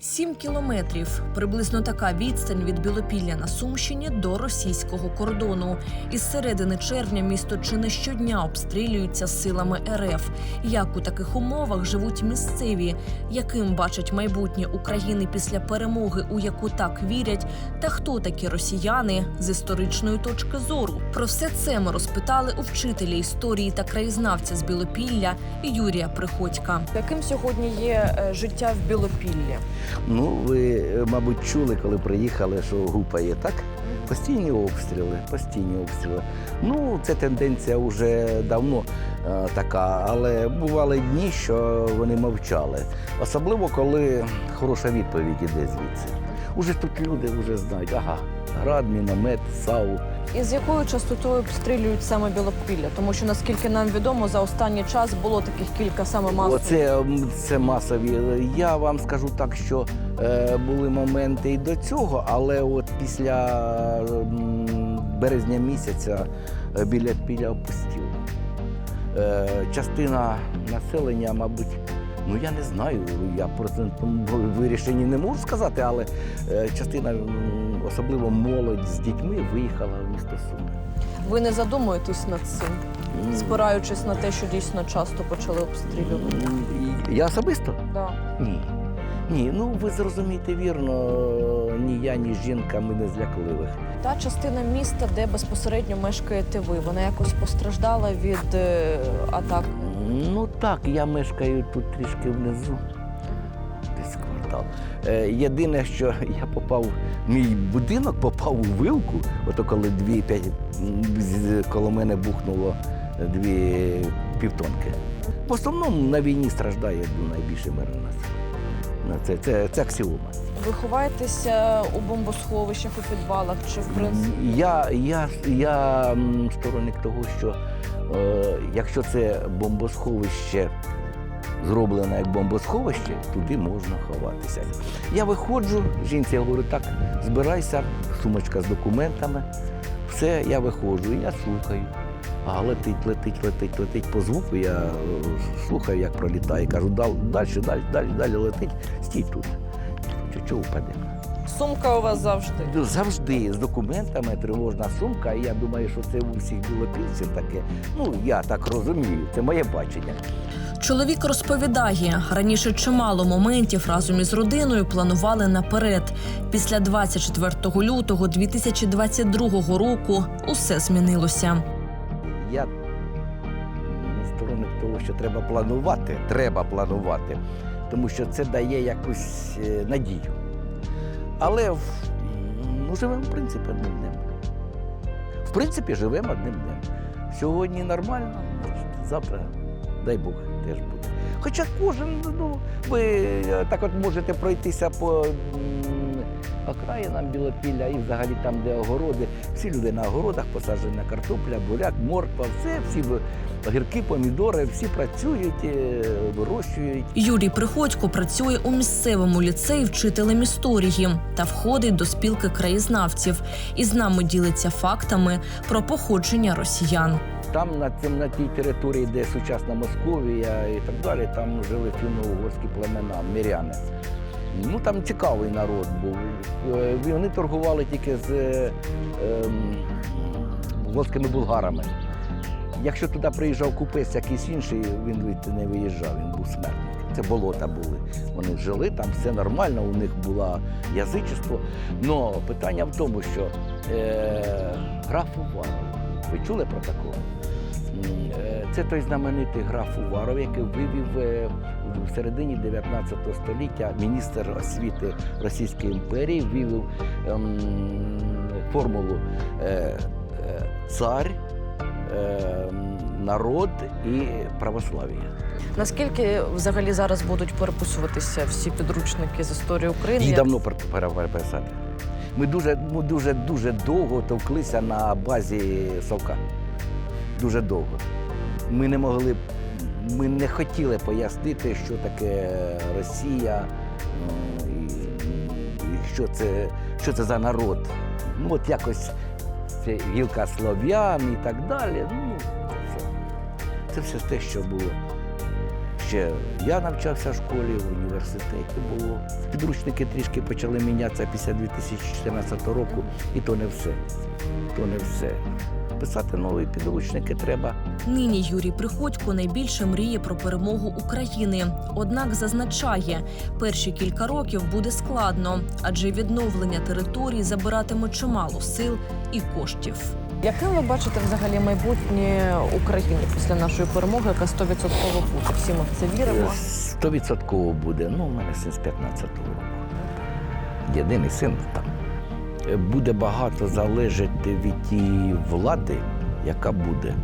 Сім кілометрів приблизно така відстань від Білопілля на Сумщині до російського кордону. Із середини червня місто чи не щодня обстрілюється силами РФ. Як у таких умовах живуть місцеві, яким бачать майбутнє України після перемоги, у яку так вірять, та хто такі росіяни з історичної точки зору? Про все це ми розпитали у вчителя історії та краєзнавця з Білопілля Юрія Приходька. Яким сьогодні є е, життя в Білопіллі? Ну, ви, е, мабуть, чули, коли приїхали, що гупає, так? Постійні обстріли, постійні обстріли. Ну, це тенденція вже давно е, така, але бували дні, що вони мовчали. Особливо, коли хороша відповідь іде звідси. Уже тут люди вже знають, ага, град, міномет, САУ. І з якою частотою обстрілюють саме Білопілля? Тому що наскільки нам відомо, за останній час було таких кілька саме масових. Оце це масові. Я вам скажу так, що е, були моменти і до цього, але от після м, березня місяця е, біля піля опустіло. Е, частина населення, мабуть, ну я не знаю, я про це вирішення не можу сказати, але е, частина, особливо молодь з дітьми, виїхала в місто Суми. Ви не задумуєтесь над цим, спираючись на те, що дійсно часто почали обстрілювати? Я особисто? Да. Ні. Ні, ну ви зрозумієте вірно, ні я, ні жінка, ми не злякливих. Та частина міста, де безпосередньо мешкаєте ви, вона якось постраждала від е, атак. Ну так, я мешкаю тут трішки внизу. Десь квартал. Е, єдине, що я попав, мій будинок попав у вилку, ото коли дві п'ять з- коло мене бухнуло дві півтонки. В основному на війні страждає найбільше мирне населення. Це, це, це аксіома. Ви ховаєтеся у бомбосховищах, у підвалах чи в принципі? Я, я, я сторонник того, що е, якщо це бомбосховище зроблено як бомбосховище, туди можна ховатися. Я виходжу, жінці я говорю, так, збирайся, сумочка з документами, все, я виходжу, я слухаю. А летить, летить, летить, летить по звуку. Я е, слухаю, як пролітає. Кажу, далі, далі, далі, далі, далі летить, стій тут. Чого впаде? Сумка у вас завжди. Ну, Завжди з документами тривожна сумка, і я думаю, що це у всіх білопільців таке. Ну, я так розумію, це моє бачення. Чоловік розповідає, раніше чимало моментів разом із родиною планували наперед. Після 24 лютого 2022 року усе змінилося. Я не сторонник того, що треба планувати, треба планувати, тому що це дає якусь е, надію. Але ну, живемо, в принципі, одним днем. В принципі, живемо одним днем. Сьогодні нормально, завтра, дай Бог, теж буде. Хоча кожен, ну, ви е, так от можете пройтися по окраїнам Білопілля і взагалі там, де огороди. Всі люди на огородах, посаджена картопля, буряк, морква, все, всі огірки, помідори, всі працюють, е, вирощують. Юрій Приходько працює у місцевому ліцеї вчителем історії та входить до спілки краєзнавців. І з нами ділиться фактами про походження росіян. Там на цим на тій території, де сучасна Московія і так далі, там жили фінно-угорські племена, міряни. Ну там цікавий народ був. Е, Вони торгували тільки з е, ем, булгарами. Якщо туди приїжджав купець якийсь інший, він не виїжджав, він був смертник. Це болота були. Вони жили, там все нормально, у них було язичество. Но питання в тому, що е, граф Уваров, ви чули про такого? Е, Це той знаменитий граф Уваров, який вивів е, в середині 19 століття міністр освіти Російської імперії, вивів ем, формулу е, е, цар, е, народ і православ'я. Наскільки взагалі зараз будуть переписуватися всі підручники з історії України? Їх давно пер- пер- переписати. Ми дуже, ми дуже, дуже довго товклися на базі Совка. Дуже довго. Ми не могли, ми не хотіли пояснити, що таке Росія ну, і, що, це, що це за народ. Ну, от якось гілка слов'ян і так далі. Ну, це. Це все те, що було. ще я навчався в школі, в університеті було. Підручники трішки почали мінятися після 2014 року, і то не все. То не все. Писати нові підручники треба. Нині Юрій Приходько найбільше мріє про перемогу України. Однак зазначає, перші кілька років буде складно, адже відновлення територій забиратиме чимало сил і коштів. Яким ви бачите взагалі майбутнє України після нашої перемоги, яка 100% буде? Всі ми в це віримо. Стовідсотково буде. Ну, у мене син з 15-го року. Єдиний син там. Буде багато залежати від тієї влади, яка буде.